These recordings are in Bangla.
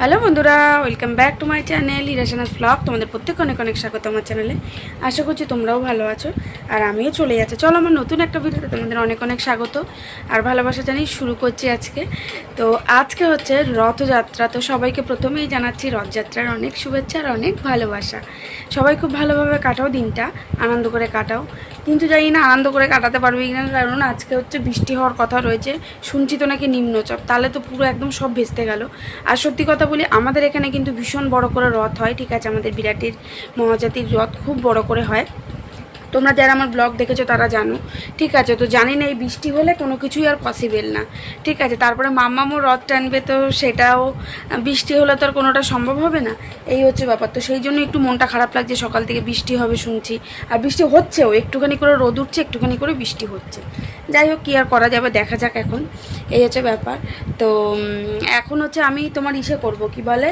হ্যালো বন্ধুরা welcome back to my channel ইরাসানাস blog তোমাদের প্রত্যেক অনেক অনেক স্বাগত আমার চ্যানেলে আশা করছি তোমরাও ভালো আছো, আর আমিও চলে যাচ্ছি। চলো, আমার নতুন একটা ভিডিওতে তোমাদের অনেক অনেক স্বাগত, আর ভালোবাসা জানিয়ে শুরু করছি আজকে। তো আজকে হচ্ছে রথযাত্রা, তো সবাইকে প্রথমেই জানাচ্ছি রথযাত্রার অনেক শুভেচ্ছা আর অনেক ভালোবাসা। সবাই খুব ভালোভাবে কাটাও দিনটা, আনন্দ করে কাটাও। কিন্তু জানি না আনন্দ করে কাটাতে পারবে কিনা, কারণ আজকে হচ্ছে বৃষ্টি হওয়ার কথা রয়েছে। শুনছি তো নাকি নিম্নচাপ, তাহলে তো পুরো একদম সব ভেস্তে গেল। আর সত্যি কথা বলি, আমাদের এখানে কিন্তু ভীষণ বড় করে রথ হয়, ঠিক আছে? আমাদের বিরাটের মহাজাতির রথ খুব বড় করে হয়। তোমরা যারা আমার ব্লগ দেখেছ তারা জানো। ঠিক আছে, তো জানি না এই বৃষ্টি হলে কোনো কিছুই আর পসিবেল না। ঠিক আছে, তারপরে মাম্মামও রথ টানবে তো সেটাও বৃষ্টি হলে তো আর কোনোটা সম্ভব হবে না। এই হচ্ছে ব্যাপার, তো সেই জন্য একটু মনটা খারাপ লাগছে, সকাল থেকে বৃষ্টি হবে শুনছি। আর বৃষ্টি হচ্ছেও, একটুখানি করে রোদ উঠছে, একটুখানি করে বৃষ্টি হচ্ছে। যাই হোক, কী আর করা যাবে, দেখা যাক এখন। এই হচ্ছে ব্যাপার। তো এখন হচ্ছে আমি তোমার ইসে করব, কি বলে?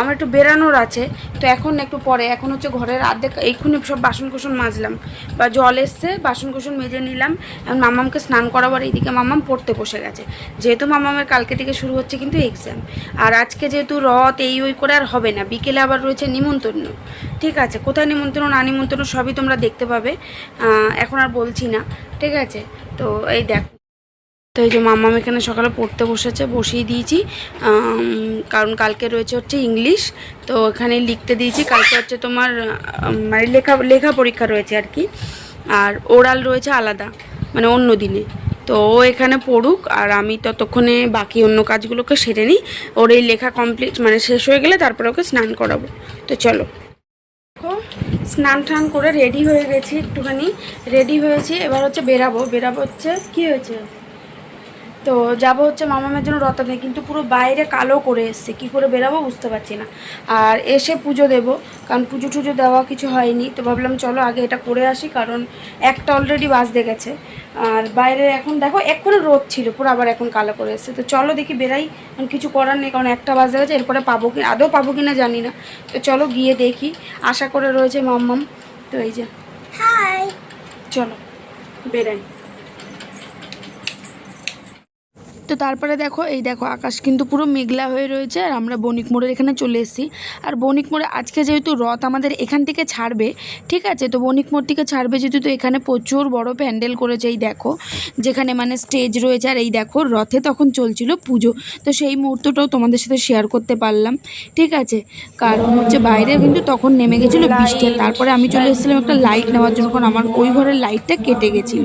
আমার একটু বেরানোর আছে। তো এখন একটু পরে, এখন হচ্ছে ঘরের আর্ধেক এইক্ষুনি সব বাসন কোসন মাজলাম। বা জল এসছে বাসন কোসন মেজে নিলাম। এখন মামামকে স্নান করাবার এইদিকে মামাম পড়তে বসে গেছে। যেহেতু মামামের কালকে থেকে শুরু হচ্ছে কিন্তু এক্সাম আর আজকে যেহেতু রথ, এই ওই করে আর হবে না। বিকেলে আবার রয়েছে নিমন্ত্রণ। ঠিক আছে, কোথায় নিমন্ত্রণ, না নিমন্ত্রণ সবই তোমরা দেখতে পাবে। এখন আর বলছি না। ঠিক আছে তো এই দেখো। তো এই যে মাম্মাম এখানে সকালে পড়তে বসেছে, বসিয়ে দিয়েছি। কারণ কালকে রয়েছে হচ্ছে ইংলিশ, তো এখানে লিখতে দিয়েছি। কালকে হচ্ছে তোমার মানে লেখা লেখা পরীক্ষা রয়েছে আর কি। আর ওরাল রয়েছে আলাদা মানে অন্য দিনে। তো ও এখানে পড়ুক, আর আমি ততক্ষণে বাকি অন্য কাজগুলোকে সেরে নিই। ওর এই লেখা কমপ্লিট মানে শেষ হয়ে গেলে তারপরে ওকে স্নান করাবো। তো চলো। স্নান টান করে রেডি হয়ে গেছি একটুখানি রেডি হয়েছি, এবার হচ্ছে বেরাবো। বেরাবো হচ্ছে কী হয়েছে? তো যাব হচ্ছে মামামের জন্য রথনে কিন্তু পুরো বাইরে কালো করে এসছে। কি করে বেরাবো বুঝতে পারছি না। আর এসে পুজো দেব কারণ পুজো টুজো দেওয়া কিছু হয়নি। তো ভাবলাম চলো আগে এটা করে আসি কারণ একটা অলরেডি বাজতে গেছে। আর বাইরে এখন দেখো এক রোদ ছিল পুরো আবার এখন কালো করে এসছে। তো চলো দেখি বেরাই কারণ কিছু করার নেই কারণ একটা বাজতে গেছে এরপরে পাবো কি আদৌ পাবো কি না জানি না। তো চলো গিয়ে দেখি আশা করে রয়েছে মাম্মাম। তো এই যে চলো বেরাই। তো তারপরে দেখো, এই দেখো, আকাশ কিন্তু পুরো মেঘলা হয়ে রয়েছে আর আমরা বণিক মোড়ের এখানে চলে এসেছি। আর বণিক মোড়ে আজকে যেহেতু রথ আমাদের এখান থেকে ছাড়বে, ঠিক আছে? তো বণিক মোড় থেকে ছাড়বে যেহেতু তো এখানে প্রচুর বড় প্যান্ডেল করেছে, এই দেখো, যেখানে মানে স্টেজ রয়েছে। আর এই দেখো, রথে তখন চলছিল পুজো। তো সেই মুহূর্তটাও তোমাদের সাথে শেয়ার করতে পারলাম, ঠিক আছে? কারণ হচ্ছে বাইরে কিন্তু তখন নেমে গেছিল বৃষ্টি। তারপরে আমি চলে এসেছিলাম একটা লাইট নেওয়ার জন্য, কারণ আমার ওই ঘরের লাইটটা কেটে গেছিল,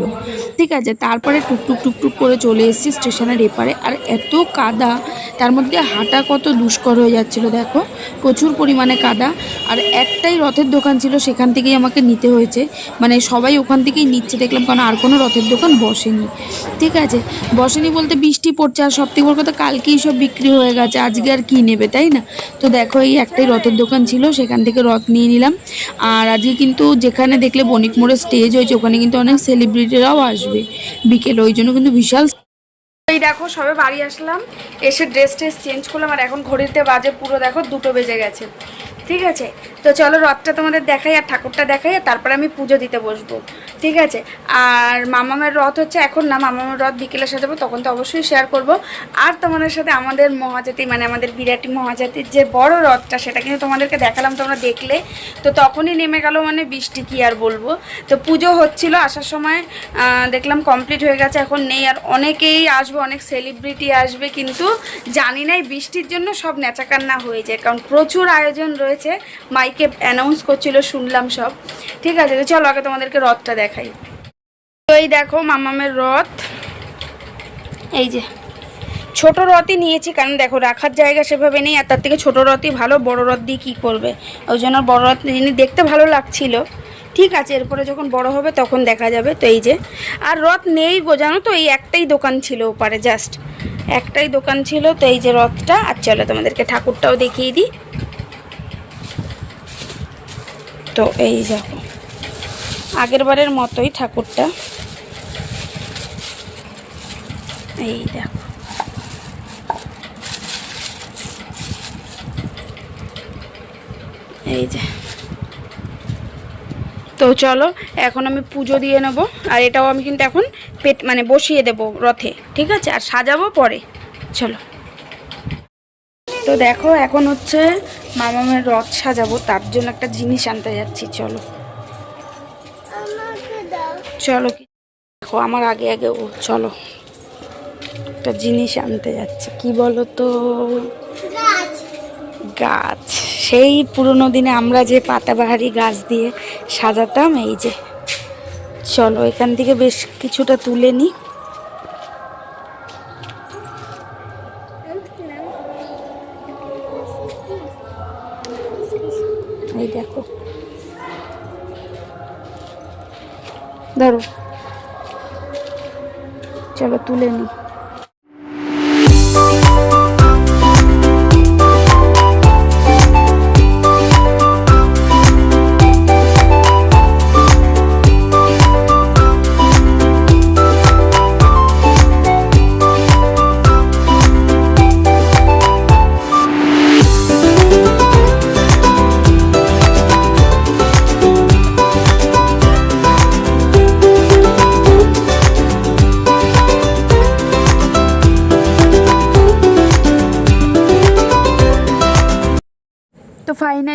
ঠিক আছে? তারপরে টুকটুক টুকটুক করে চলে এসেছি স্টেশনের এপারে আর এত কাদা, তার মধ্যে হাঁটা কত দুষ্কর হয়ে যাচ্ছিল, দেখো। প্রচুর পরিমাণে কাদা। আর একটাই রথের দোকান ছিল, সেখান থেকেই আমাকে নিতে হয়েছে। মানে সবাই ওখান থেকেই নিচ্ছে, দেখলাম কারণ আর কোনো রথের দোকান বসেনি। ঠিক আছে? বসেনি বলতে বৃষ্টি পড়ছে আর সব থেকে বড় কথা, কালকেই সব বিক্রি হয়ে গেছে। আজকে আর কী নেবে, তাই না? তো দেখো, এই একটাই রথের দোকান ছিল, সেখান থেকে রথ নিয়ে নিলাম। আর আজকে কিন্তু যেখানে দেখলে বণিক মোড়ে স্টেজ হয়েছে, ওখানে কিন্তু অনেক সেলিব্রিটিরাও আসবে বিকেলে। ওই জন্য কিন্তু বিশাল এই দেখো, সবে বাড়ি আসলাম, এসে ড্রেস ট্রেস চেঞ্জ করলাম, আর এখন ঘড়িতে বাজে পুরো দেখো দুটো বেজে গেছে। ঠিক আছে? তো চলো রথটা তোমাদের দেখাই আর ঠাকুরটা দেখাই, আর তারপরে আমি পুজো দিতে বসবো। ঠিক আছে। আর মামামের রথ হচ্ছে এখন না, মামামের রথ বিকেলে সাজাবো তখন তো অবশ্যই শেয়ার করব। আর তোমাদের সাথে আমাদের মহাজাতি মানে আমাদের বিরাটি মহাজাতির যে বড় রথটা, সেটা কিন্তু তোমাদেরকে দেখালাম, তোমরা দেখলে। তো তখনই নেমে গেল মানে বৃষ্টি, কি আর বলব? তো পুজো হচ্ছিল, আসার সময় দেখলাম কমপ্লিট হয়ে গেছে, এখন নেই। আর অনেকেই আসবে, অনেক সেলিব্রিটি আসবে, কিন্তু জানি নাই বৃষ্টির জন্য সব নেচাকান্না হয়ে যায়, কারণ প্রচুর আয়োজন রয়েছে। মাইকে অ্যানাউন্স করছিল, শুনলাম সব। ঠিক আছে, তো চলো আগে তোমাদেরকে রথটা দেখাই। তো এই দেখো মামামের রথ। এই যে, ছোট রথই নিয়েছি, কারণ দেখো রাখার জায়গা সেভাবে নেই, আর তার থেকে ছোট রথই ভালো, বড় রথ দিয়ে কী করবে? ওই জন্য বড় রথ যিনি দেখতে ভালো লাগছিল। ঠিক আছে, এরপরে যখন বড় হবে তখন দেখা যাবে। তো এই যে, আর রথ নেই গো, জানো তো, এই একটাই দোকান ছিল ওপারে, জাস্ট একটাই দোকান ছিল। তো এই যে রথটা, আর চলো তোমাদেরকে ঠাকুরটাও দেখিয়ে দিই। তো এই দেখো আগের বারের মতোই ঠাকুরটা। এই দেখো। এই যে। তো চলো, এখন আমি পুজো দিয়ে নেব, আর এটাও আমি কিন্তু এখন পেট মানে বসিয়ে দেব রথে, ঠিক আছে? আর সাজাবো পরে। চলো। তো দেখো, এখন হচ্ছে মামামের রথ সাজাবো, তার জন্য একটা জিনিস আনতে যাচ্ছি, চলো। চলো কি? দেখো আমার আগে আগে ও চলো। একটা জিনিস আনতে যাচ্ছে। কি বলো তো গাছ। সেই পুরনো দিনে আমরা যে পাতাবাহারি গাছ দিয়ে সাজাতাম এই যে। চলো এখান থেকে বেশ কিছুটা তুলে নিই এই দেখো। ধরো চলো তুলে নিই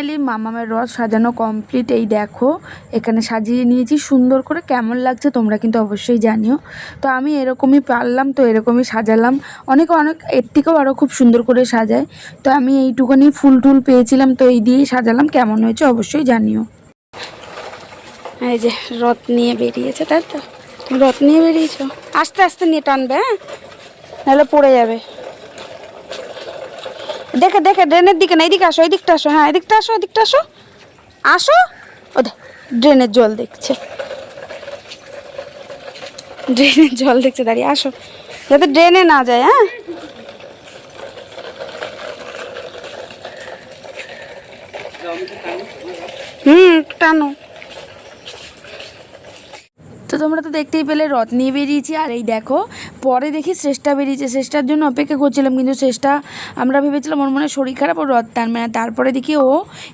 ফাইনালি মামামের রথ সাজানো কমপ্লিট এই দেখো, এখানে সাজিয়ে নিয়েছি, সুন্দর করে কেমন লাগছে তোমরা কিন্তু অবশ্যই জানিও। তো আমি এরকমই পারলাম, তো এরকমই সাজালাম। অনেক অনেক, এর থেকেও আরও খুব সুন্দর করে সাজায়। তো আমি এইটুকুনি ফুল টুল পেয়েছিলাম, তো এই দিয়েই সাজালাম। কেমন হয়েছে অবশ্যই জানিও। এই যে, রথ নিয়ে বেরিয়েছে, তাই তো? রথ নিয়ে বেরিয়েছো? আস্তে আস্তে নিয়ে টানবে হ্যাঁ? নাহলে পড়ে যাবে। দেখে দেখে, ড্রেনের দিকে না, এদিকে আসো, এদিকটা আসো হ্যাঁ এদিকটা আসো এদিকটা আসো। আসো? ও ড্রেনের জল দেখছে। ড্রেনের জল দেখছে, দাঁড়িয়ে, আসো। যাতে ড্রেনে না যায় হ্যাঁ? হুম, টানো। তো তোমরা তো দেখতেই পেলে, রথ নিয়ে বেরিয়েছি, আর এই দেখো পরে দেখি শ্রেষ্ঠা বেরিয়েছে। শ্রেষ্ঠার জন্য অপেক্ষা করছিলাম, কিন্তু শ্রেষ্ঠা, আমরা ভেবেছিলাম ওর মনে শরীর খারাপ ও রথ টানবে না তারপরে দেখি ও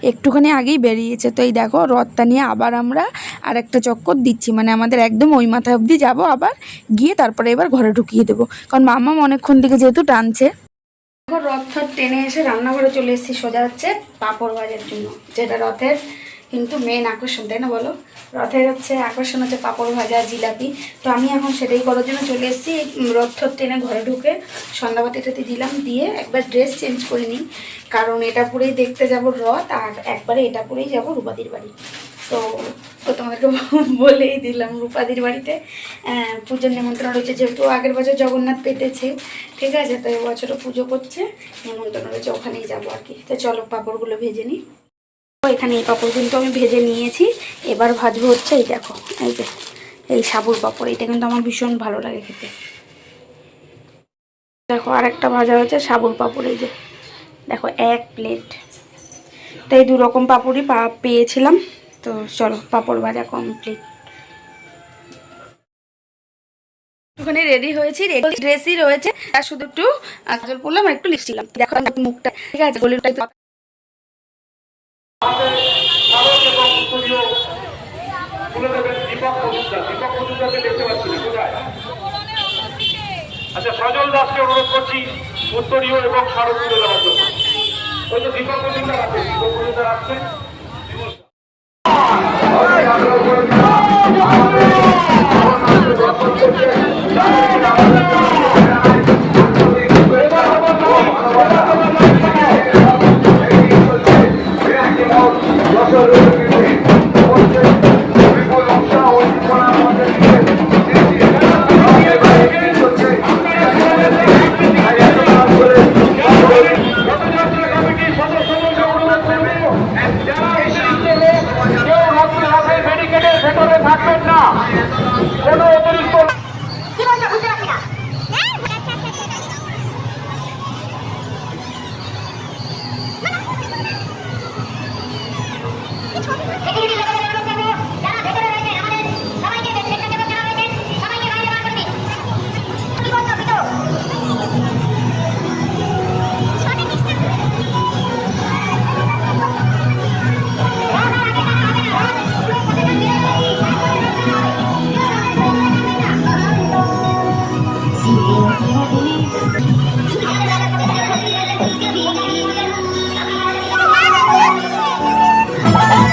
একটুখানি আগেই বেরিয়েছে। তো এই দেখো রথটা নিয়ে আবার আমরা আর একটা চক্কর দিচ্ছি মানে আমাদের একদম ওই মাথা অবধি যাব আবার গিয়ে তারপরে এবার ঘরে ঢুকিয়ে দেবো। কারণ মাম্মা অনেকক্ষণ থেকে যেহেতু টানছে। এখন রথ টেনে এসে রান্নাঘরে চলে এসেছি, সোজা হচ্ছে পাঁপড় ভাজার জন্য, যেটা রথের কিন্তু মেন আকর্ষণ, তাই না বলো? রথের হচ্ছে আকর্ষণ হচ্ছে পাঁপড় ভাজা, জিলাপি। তো আমি এখন সেটাই করার জন্য চলে এসেছি। রথ টেনে ঘরে ঢুকে সন্ধ্যাবাতি টাতি দিলাম, দিয়ে একবার ড্রেস চেঞ্জ করে নিই। কারণ এটা পরেই দেখতে যাব রথ, আর একবারে এটা পরেই যাব রূপাদির বাড়ি। তো তো তোমাদেরকে বলেই দিলাম রূপাদির বাড়িতে। পুজোর নিমন্ত্রণ রয়েছে, যেহেতু আগের বছর জগন্নাথ পেতেছে, ঠিক আছে? তো এবছরও পুজো করছে, নিমন্ত্রণ রয়েছে, ওখানেই যাব আর কি। তো চলো, পাঁপড়গুলো ভেজে নিই। এখানে এই পাঁপড় কিন্তু আমি ভেজে নিয়েছি। এবার ভাজবো হচ্ছে এই দেখো, এই যে, এই সাবুর পাঁপড়, এটা কিন্তু আমার ভীষণ ভালো লাগে খেতে। দেখো, আরেকটা ভাজা হয়েছে সাবুর পাঁপড়, এই যে, দেখো, এক প্লেট তো এই দু রকম পাঁপড়ই পেয়েছিলাম। তো চলো, পাঁপড় ভাজা কমপ্লিট ওখানে রেডি হয়েছি ড্রেসই রয়েছে। আর শুধু একটু কাজল পরলাম একটু লিপস্টিক দেখো, মুখটা, ঠিক আছে তুলে দেবেন দীপক মজুমদার। দীপক দেখতে পাচ্ছি আচ্ছা সজল দাসকে অনুরোধ করছি, উত্তরীয় এবং স্মারক তুলে দেওয়ার জন্য। ওই তো দীপক মজুমদার আছে, দীপক মজুমদার আসছেন রথযাত্রা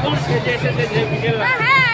ফুল সেজে এসেছে যে বিকেল হ্যাঁ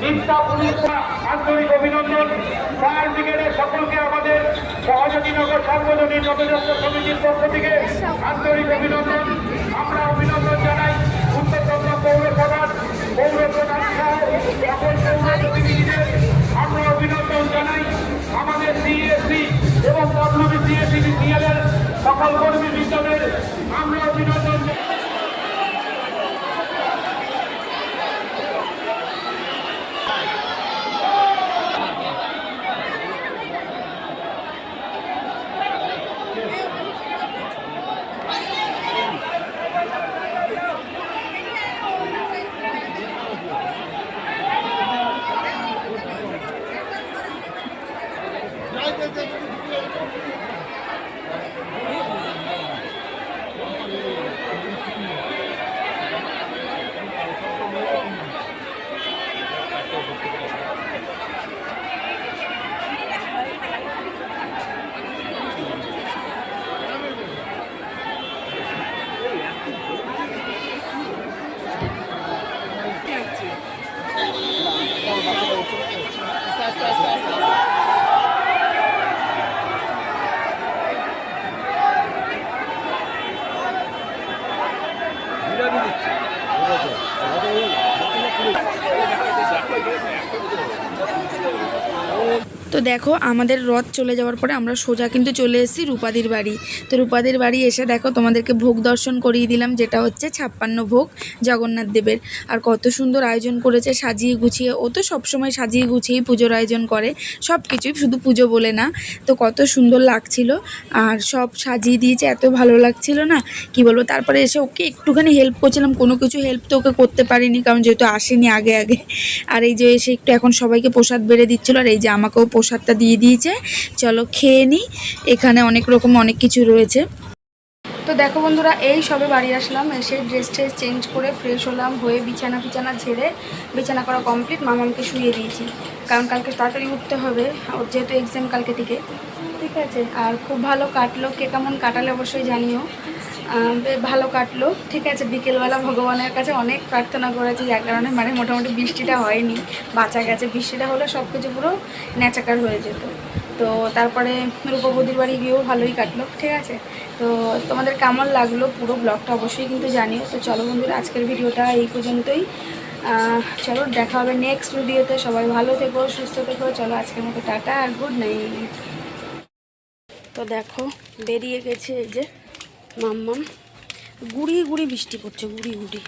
তিনটা পুলিশ আন্তরিক অভিনন্দন। ফায়ার ব্রিগেডের সকলকে আমাদের সহযোগী নগর সার্বজনীন নবযাত্রা সমিতির পক্ষ থেকে আন্তরিক অভিনন্দন। আমরা অভিনন্দন জানাই উত্তরচন্দ্র পৌরসভার পৌর প্রধান সহ সকল আমরা অভিনন্দন জানাই আমাদের সিএসি এবং ডব্লিউবিসিএসি বিসিএল এর সকল কর্মী বিদ্যালয়ের আমরা অভিনন্দন জানাই। তো দেখো, আমাদের রথ চলে যাওয়ার পরে আমরা সোজা কিন্তু চলে এসেছি রূপাদির বাড়ি। তো রূপাদির বাড়ি এসে দেখো, তোমাদেরকে ভোগ দর্শন করিয়ে দিলাম, যেটা হচ্ছে ছাপ্পান্ন ভোগ জগন্নাথ দেবের। আর কত সুন্দর আয়োজন করেছে, সাজিয়ে গুছিয়ে। ও তো সবসময় সাজিয়ে গুছিয়েই পুজোর আয়োজন করে সব কিছুই শুধু পুজো বলে না। তো কত সুন্দর লাগছিল, আর সব সাজিয়ে দিয়েছে, এত ভালো লাগছিল না? কি বলব, তারপরে এসে ওকে একটুখানি হেল্প করছিলাম, কোনো কিছু হেল্প তো ওকে করতে পারিনি, কারণ যেহেতু আসেনি আগে আগে। আর এই যে এসে একটু এখন সবাইকে প্রসাদ বেড়ে দিচ্ছিল, আর এই যে আমাকেও প্রসাদটা দিয়ে দিয়েছে। চলো খেয়ে নিই এখানে অনেক রকম অনেক কিছু রয়েছে। তো দেখো বন্ধুরা, এই সবে বাড়ি আসলাম, এসে ড্রেস ট্রেস চেঞ্জ করে ফ্রেশ হলাম, হয়ে বিছানা বিছানা ছেড়ে বিছানা করা কমপ্লিট মামামকে শুয়ে দিয়েছি। কারণ কালকে তাড়াতাড়ি উঠতে হবে, ওর যেহেতু এক্সাম কালকে থেকে। ঠিক আছে? আর খুব ভালো কাটলো, কে কেমন কাটালে অবশ্যই জানিও। ভালো কাটলো। ঠিক আছে, বিকেলবেলা ভগবানের কাছে অনেক প্রার্থনা করেছি, যার কারণে মানে মোটামুটি বৃষ্টিটা হয়নি, বাঁচা গেছে। বৃষ্টিটা হলে সব কিছু পুরো ন্যাচাকার হয়ে যেত। তো তারপরে রূপবদির বাড়ি গিয়েও ভালোই কাটলো, ঠিক আছে? তো তোমাদের কেমন লাগল পুরো ব্লগটা অবশ্যই কিন্তু জানিও। তো চলো বন্ধুরা, আজকের ভিডিওটা এই পর্যন্তই। চলো, দেখা হবে নেক্সট ভিডিওতে সবাই ভালো থেকো, সুস্থ থেকো। চলো, আজকের মতো টাটা আর গুড নাইট তো দেখো, বেরিয়ে গেছে এই যে মাম্মাম। গুড়ি গুড়ি বৃষ্টি পড়ছে, গুড়ি গুড়ি।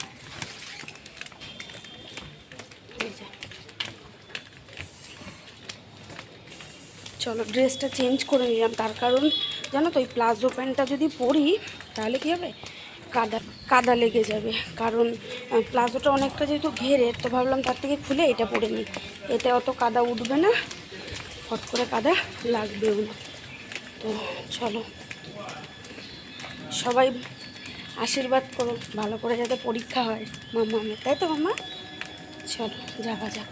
চলো ড্রেসটা চেঞ্জ করে নিলাম। তার কারণ, জানো তো, ওই প্লাজো প্যান্টটা যদি পরি, তাহলে কী হবে? কাদা কাদা লেগে যাবে। কারণ প্লাজোটা অনেকটা যেহেতু ঘেরে, তো ভাবলাম তার থেকে খুলে এটা পরে নিই। এতে অত কাদা উঠবে না। হট করে কাদা লাগবেও না। তো চলো। সবাই আশীর্বাদ করো ভালো করে যাতে পরীক্ষা হয় মামা মাম্মা তাই তো মামা? চলো, যাওয়া যাক।